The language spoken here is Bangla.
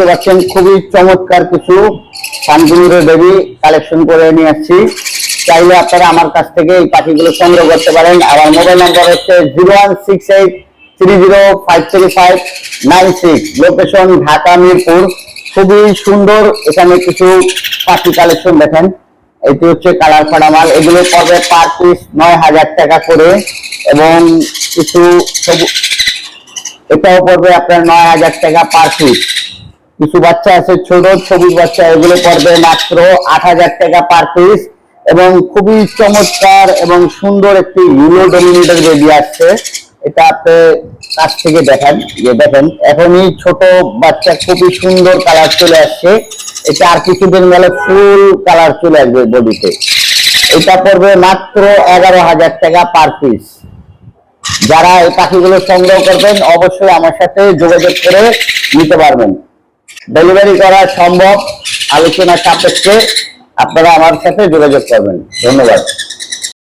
দেখতে পাচ্ছেন, খুবই চমৎকার কিছু শান্তিনির বেবি কালেকশন করে নিয়ে আসছি। চাইলে আপনারা আমার কাছ থেকে এই পাখিগুলো সংগ্রহ করতে পারেন। আমার মোবাইল নাম্বার হচ্ছে zero one six eight three zero five three five nine six. Location Dhaka, Mirpur. খুবই সুন্দর এখানে কিছু পাখি কালেকশন দেখেন। এটি হচ্ছে কালার ফাড়া মাল। এগুলো পড়বে পার পিস নয় হাজার টাকা করে এবং কিছু এটাও পড়বে আপনার নয় হাজার টাকা পার পিস কিছু বাচ্চা আছে, ছোট, সবুজ বাচ্চা, এগুলো পড়বে মাত্র আট হাজার টাকা পার পিস এবং খুবই চমৎকার এবং সুন্দর একটি ইউলো ডোমিনেটর বেবি আসছে। এটা আপনি কাছ থেকে দেখান যে দেখেন। এখনই ছোট বাচ্চা খুবই সুন্দর কালার চলে আসছে। এটা আর কিছুদিন গেলে ফুল কালার চলে আসবে বডিতে এটা পড়বে মাত্র এগারো হাজার টাকা পার পিস যারা এই পাখিগুলো সংগ্রহ করবেন, অবশ্যই আমার সাথে যোগাযোগ করে নিতে পারবেন। ডেলিভারি করা সম্ভব। আলোচনা সাপেক্ষে আপনারা আমার সাথে যোগাযোগ করবেন। ধন্যবাদ।